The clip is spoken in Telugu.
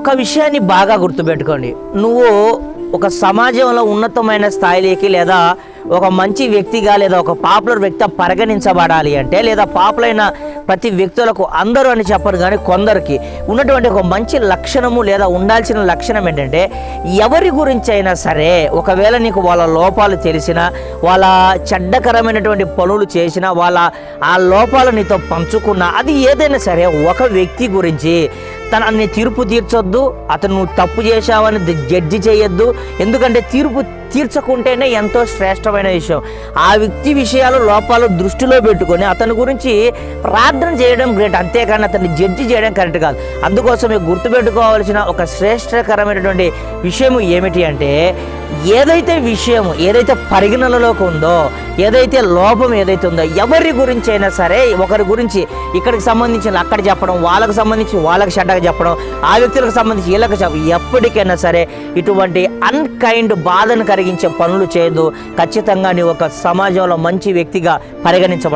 ఒక విషయాన్ని బాగా గుర్తుపెట్టుకోండి. నువ్వు ఒక సమాజంలో ఉన్నతమైన స్థాయిలోకి లేదా ఒక మంచి వ్యక్తిగా లేదా ఒక పాపులర్ వ్యక్తి పరిగణించబడాలి అంటే లేదా పాపులైన ప్రతి వ్యక్తులకు అందరూ అని చెప్పరు కానీ కొందరికి ఉన్నటువంటి ఒక మంచి లక్షణము లేదా ఉండాల్సిన లక్షణం ఏంటంటే ఎవరి గురించి అయినా సరే ఒకవేళ నీకు వాళ్ళ లోపాలు తెలిసినా వాళ్ళ చెడ్డకరమైనటువంటి పనులు చేసినా వాళ్ళ ఆ లోపాలు నీతో పంచుకున్నా అది ఏదైనా సరే ఒక వ్యక్తి గురించి తనని తీర్పు తీర్చొద్దు అతను నువ్వు తప్పు చేశావని జడ్జి చేయొద్దు. ఎందుకంటే తీర్పు తీర్చకుంటేనే ఎంతో శ్రేష్టమైన విషయం. ఆ వ్యక్తి విషయాలు లోపాలు దృష్టిలో పెట్టుకొని అతని గురించి ప్రార్థన చేయడం గ్రేట్ అంతేకాని అతన్ని జడ్జి చేయడం కరెక్ట్ కాదు. అందుకోసమే గుర్తుపెట్టుకోవాల్సిన ఒక శ్రేష్టకరమైనటువంటి విషయం ఏమిటి అంటే ఏదైతే విషయం ఏదైతే పరిగణనలోకి ఉందో ఏదైతే లోపం ఏదైతే ఉందో ఎవరి గురించి అయినా సరే ఒకరి గురించి ఇక్కడికి సంబంధించిన అక్కడ చెప్పడం వాళ్ళకు సంబంధించి వాళ్ళకి చెడ్డగా చెప్పడం ఆ వ్యక్తులకు సంబంధించి వీళ్ళకి చెప్పడం ఎప్పటికైనా సరే ఇటువంటి అన్కైండ్ బాధను కలిగించే పనులు చేయదు ఖచ్చితంగా నీ ఒక సమాజంలో మంచి వ్యక్తిగా పరిగణించబడు